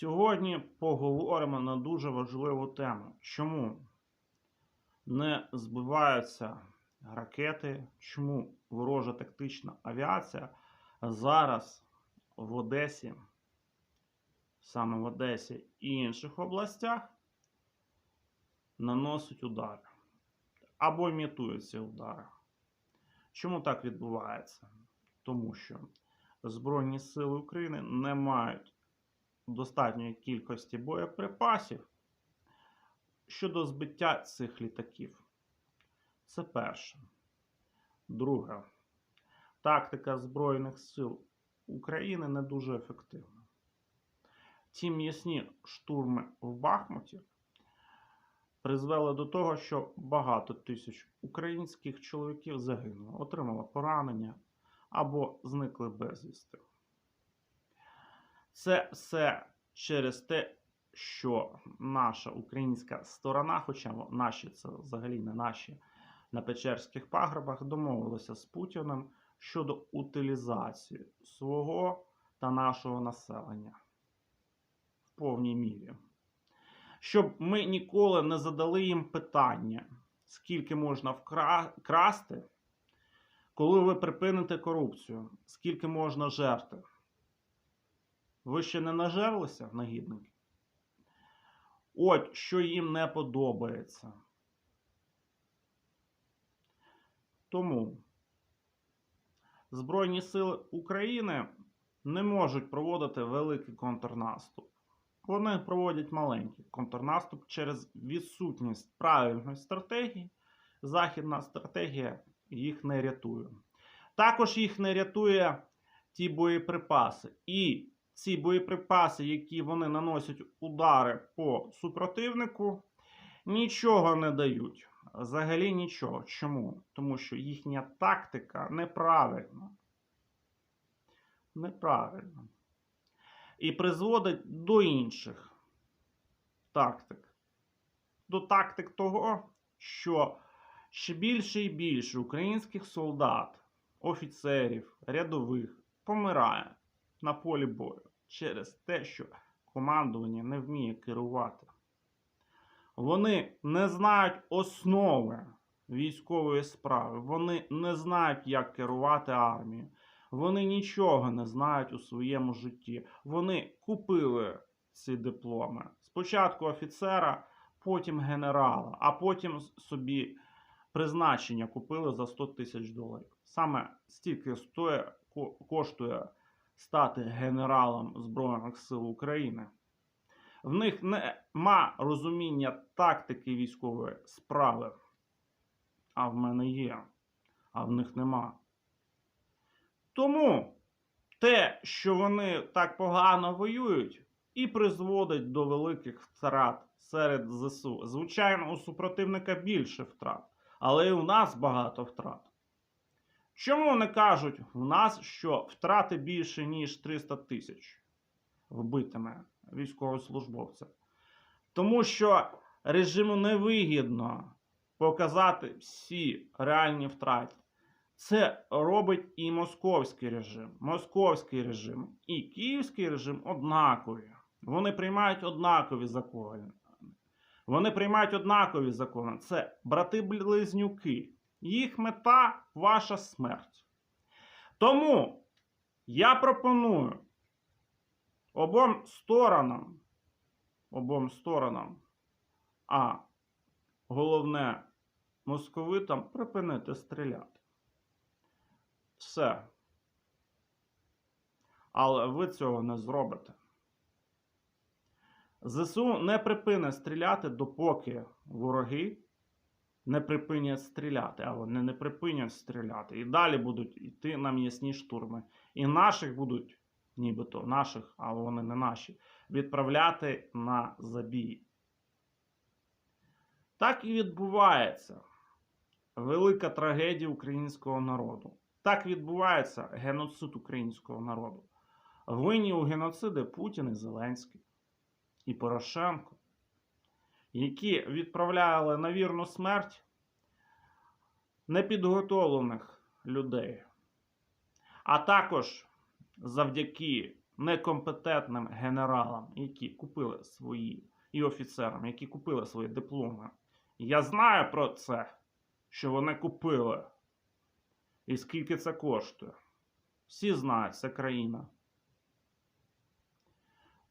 Сьогодні поговоримо на дуже важливу тему. Чому не збиваються ракети? Чому ворожа тактична авіація зараз в Одесі, саме в Одесі і інших областях, наносить удари або імітують удари? Чому так відбувається? Тому що Збройні Сили України не мають достатньої кількості боєприпасів щодо збиття цих літаків. Це перше. Друге. Тактика Збройних сил України не дуже ефективна. Ті м'ясні штурми в Бахмуті призвели до того, що багато тисяч українських чоловіків загинуло, отримали поранення або зникли безвісти. Це все через те, що наша українська сторона, хоча наші це взагалі не наші на Печерських пагребах, домовилися з Путіним щодо утилізації свого та нашого населення в повній мірі. Щоб ми ніколи не задали їм питання, скільки можна вкра... красти, коли ви припините корупцію, скільки можна жерти. Ви ще не нажерлися, нагідники? От що їм не подобається. Тому Збройні Сили України не можуть проводити великий контрнаступ. Вони проводять маленький контрнаступ через відсутність правильної стратегії. Західна стратегія їх не рятує. Також їх не рятує ті боєприпаси. І ці боєприпаси, які вони наносять удари по супротивнику, нічого не дають. Взагалі нічого. Чому? Тому що їхня тактика неправильна. Неправильна. І призводить до інших тактик. До тактик того, що ще більше і більше українських солдат, офіцерів, рядових помирає на полі бою через те, що командування не вміє керувати. Вони не знають основи військової справи, вони не знають, як керувати армією. Вони нічого не знають у своєму житті. Вони купили ці дипломи. Спочатку офіцера, потім генерала, а потім собі призначення купили за 100 тисяч доларів. Саме стільки стоє, коштує стати генералом Збройних сил України. В них нема розуміння тактики військової справи. А в мене є, а в них нема. Тому те, що вони так погано воюють, і призводить до великих втрат серед ЗСУ. Звичайно, у супротивника більше втрат, але і у нас багато втрат. Чому вони кажуть в нас, що втрати більше, ніж 300 тисяч вбитими військовослужбовцями? Тому що режиму невигідно показати всі реальні втрати. Це робить і московський режим. Московський режим і київський режим однакові. Вони приймають однакові закони. Вони приймають однакові закони. Це брати-близнюки. Їх мета ваша смерть. Тому я пропоную обом сторонам, обом сторонам, а головне московитам припинити стріляти. Все. Але ви цього не зробите. ЗСУ не припине стріляти, допоки вороги не припинять стріляти, а вони не припинять стріляти. І далі будуть йти на м'ясні штурми. І наших будуть, нібито наших, а вони не наші, відправляти на забій. Так і відбувається велика трагедія українського народу. Так відбувається геноцид українського народу. Винні у геноциди Путін і Зеленський і Порошенко які відправляли на вірну смерть непідготовлених людей. А також завдяки некомпетентним генералам, які купили свої, і офіцерам, які купили свої дипломи. Я знаю про це, що вони купили. І скільки це коштує. Всі знають, це країна.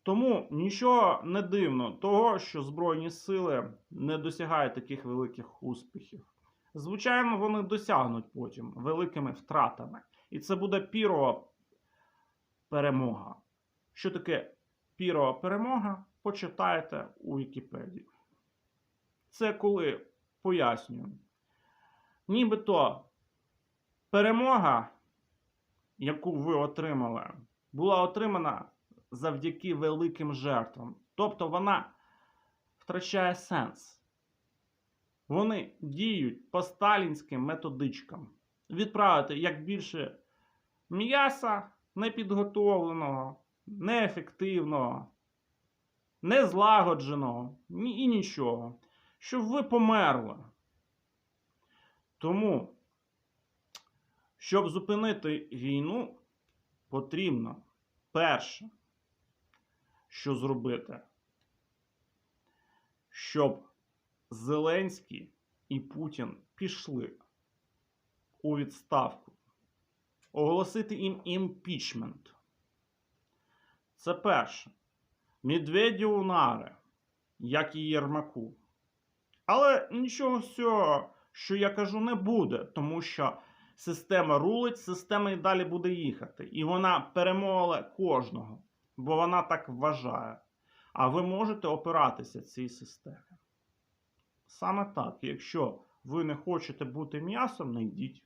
Тому нічого не дивно того, що Збройні сили не досягають таких великих успіхів. Звичайно, вони досягнуть потім великими втратами. І це буде пірова перемога. Що таке пірова перемога? Почитайте у Вікіпедії. Це коли пояснюю. Нібито перемога, яку ви отримали, була отримана завдяки великим жертвам. Тобто вона втрачає сенс. Вони діють по сталінським методичкам. Відправити як більше м'яса непідготовленого, неефективного, незлагодженого і нічого, щоб ви померли. Тому, щоб зупинити війну, потрібно перше, що зробити, щоб Зеленський і Путін пішли у відставку, оголосити їм імпічмент. Це перше. Медведєву нари, як і Єрмаку. Але нічого з цього, що я кажу, не буде, тому що система рулить, система і далі буде їхати. І вона перемовила кожного, бо вона так вважає. А ви можете опиратися цій системі. Саме так, якщо ви не хочете бути м'ясом, не йдіть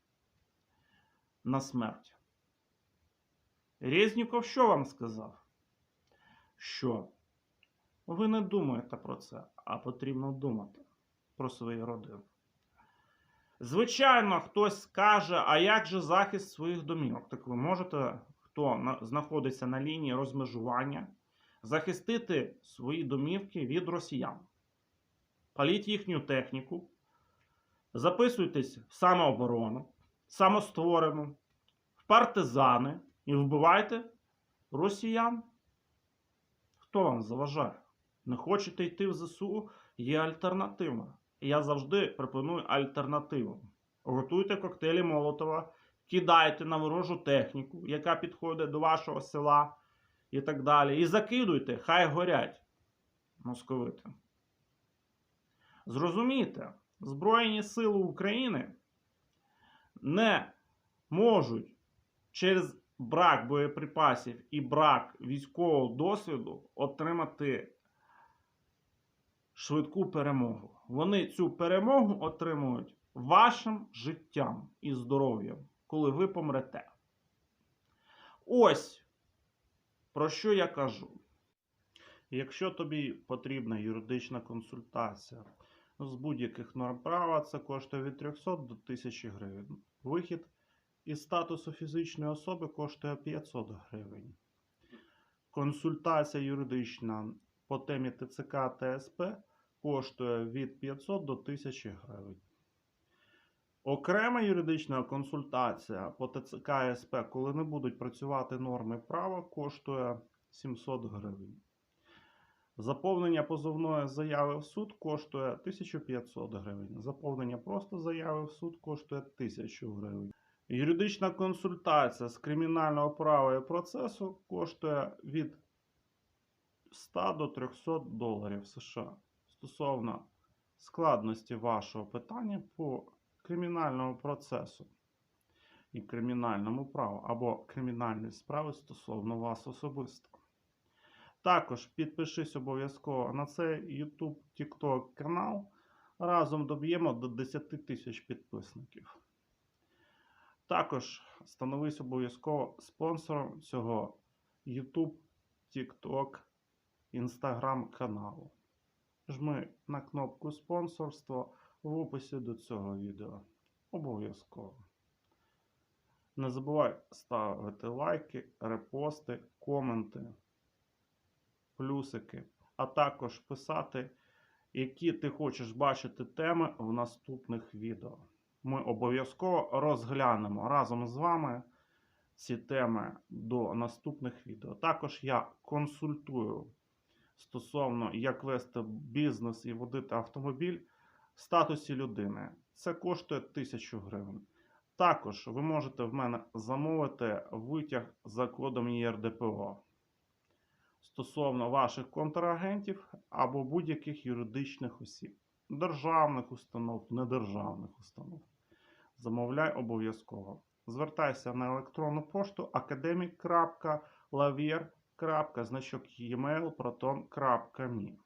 на смерть. Резніков що вам сказав? Що ви не думаєте про це, а потрібно думати про свої родини. Звичайно, хтось скаже, а як же захист своїх домівок? Так ви можете, хто на- знаходиться на лінії розмежування, захистити свої домівки від росіян. Паліть їхню техніку, записуйтесь в самооборону, самостворену, в партизани і вбивайте росіян. Хто вам заважає? Не хочете йти в ЗСУ? Є альтернатива. Я завжди пропоную альтернативу. Готуйте коктейлі Молотова, кидайте на ворожу техніку, яка підходить до вашого села і так далі. І закидуйте, хай горять московити. Зрозумійте, Збройні Сили України не можуть через брак боєприпасів і брак військового досвіду отримати швидку перемогу. Вони цю перемогу отримують вашим життям і здоров'ям, коли ви помрете. Ось про що я кажу. Якщо тобі потрібна юридична консультація з будь-яких норм права, це коштує від 300 до 1000 гривень. Вихід із статусу фізичної особи коштує 500 гривень. Консультація юридична по темі ТЦК та СП коштує від 500 до 1000 гривень. Окрема юридична консультація по ТЦК СП, коли не будуть працювати норми права, коштує 700 гривень. Заповнення позовної заяви в суд коштує 1500 гривень. Заповнення просто заяви в суд коштує 1000 гривень. Юридична консультація з кримінального права і процесу коштує від 100 до 300 доларів США стосовно складності вашого питання по кримінальному процесу і кримінальному праву або кримінальної справи стосовно вас особисто. Також підпишись обов'язково на цей YouTube TikTok канал. Разом доб'ємо до 10 тисяч підписників. Також становись обов'язково спонсором цього YouTube, TikTok, Instagram каналу. Жми на кнопку спонсорство в описі до цього відео. Обов'язково. Не забувай ставити лайки, репости, коменти, плюсики, а також писати, які ти хочеш бачити теми в наступних відео. Ми обов'язково розглянемо разом з вами ці теми до наступних відео. Також я консультую стосовно як вести бізнес і водити автомобіль в статусі людини. Це коштує 1000 гривень. Також ви можете в мене замовити витяг за кодом ЄРДПО стосовно ваших контрагентів або будь-яких юридичних осіб, державних установ, недержавних установ. Замовляй обов'язково. Звертайся на електронну пошту academic.lavier.значок e-mail proton.me